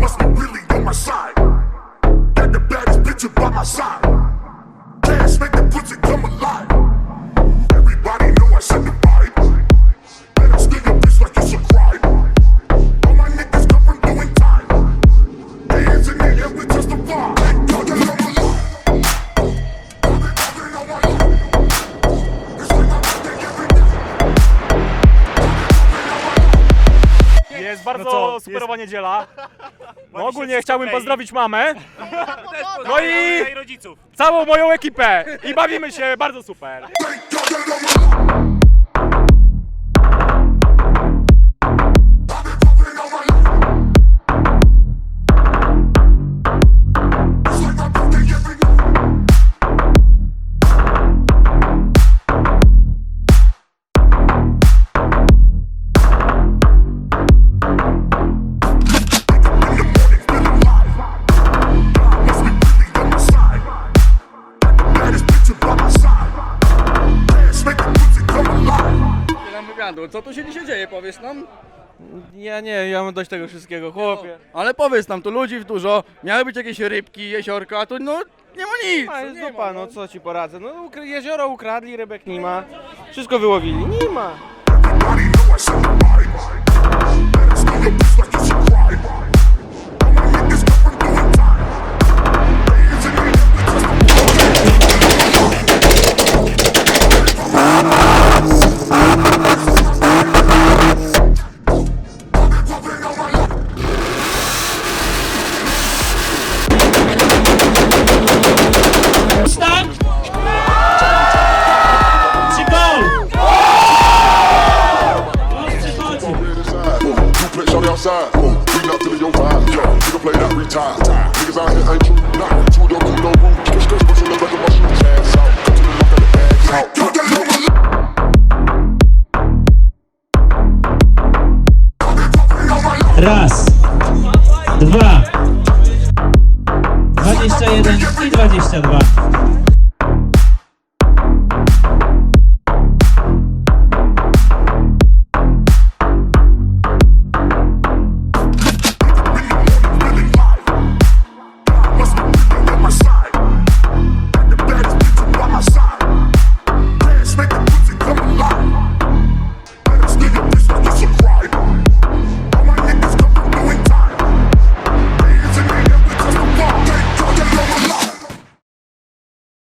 must be really on my side. Got the baddest bitch by my side. Cash make the pussy come alive. Everybody know I like. All my niggas come from doing time. We. Jest bardzo No co, superowa niedziela. No ogólnie chciałbym pozdrowić mamę, No i- i rodziców. całą moją ekipę i bawimy się bardzo super. My wywiadu. Co tu się dzisiaj dzieje, powiesz nam? Ja nie, ja mam dość tego wszystkiego, chłopie. Ale powiedz nam, tu ludzi dużo, miały być jakieś rybki, jeziorka, a tu no nie ma nic. A jest nie dupa, ma, no co ci poradzę. No ukra- jezioro ukradli, rybek nie ma. Wszystko wyłowili, nie ma. Start! Outside. Ooh, we not feeling your vibe. Yo, nigga play that retire. Niggas out here ain't true. Nah, two door, cool, no room. Kiss, kiss, push in the back of my shoes. Ass out. Come to the look at the bags out. Raz, dwa, dwadzieścia jeden i dwadzieścia dwa.